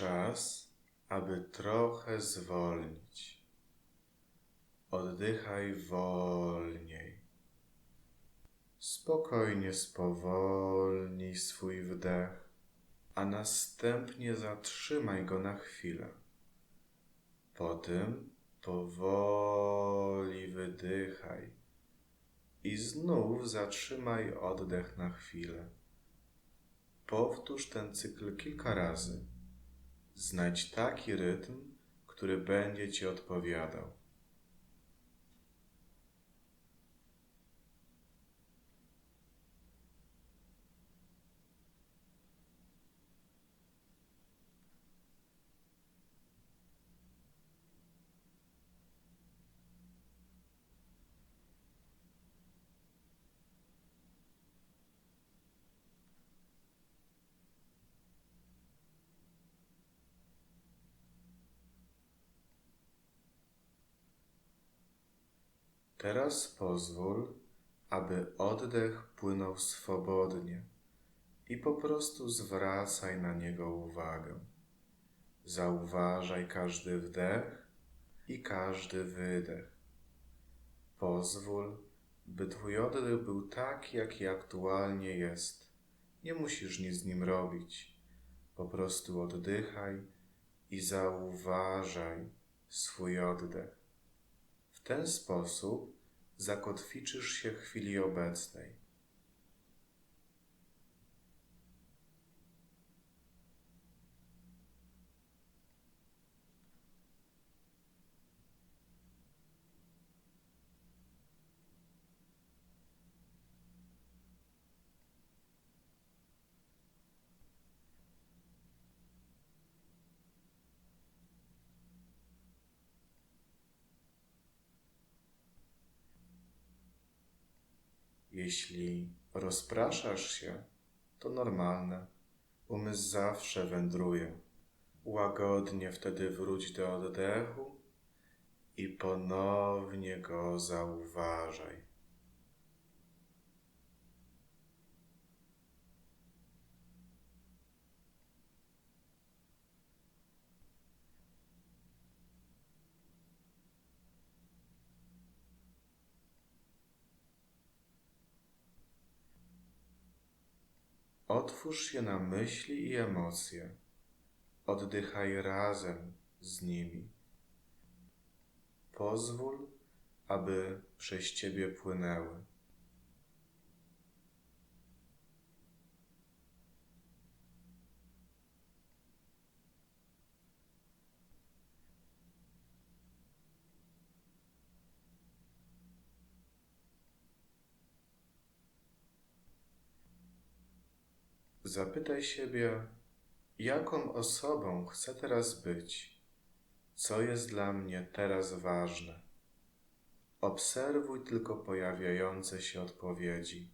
czas, aby trochę zwolnić. Oddychaj wolniej. Spokojnie spowolnij swój wdech, a następnie zatrzymaj go na chwilę. Potem powoli wydychaj i znów zatrzymaj oddech na chwilę. Powtórz ten cykl kilka razy. Znajdź taki rytm, który będzie ci odpowiadał. Teraz pozwól, aby oddech płynął swobodnie i po prostu zwracaj na niego uwagę. Zauważaj każdy wdech i każdy wydech. Pozwól, by Twój oddech był taki, jaki aktualnie jest. Nie musisz nic z nim robić. Po prostu oddychaj i zauważaj swój oddech. W ten sposób zakotwiczysz się w chwili obecnej. Jeśli rozpraszasz się, to normalne. Umysł zawsze wędruje. Łagodnie wtedy wróć do oddechu i ponownie go zauważaj. Otwórz się na myśli i emocje. Oddychaj razem z nimi. Pozwól, aby przez ciebie płynęły. Zapytaj siebie, jaką osobą chcę teraz być, co jest dla mnie teraz ważne. Obserwuj tylko pojawiające się odpowiedzi.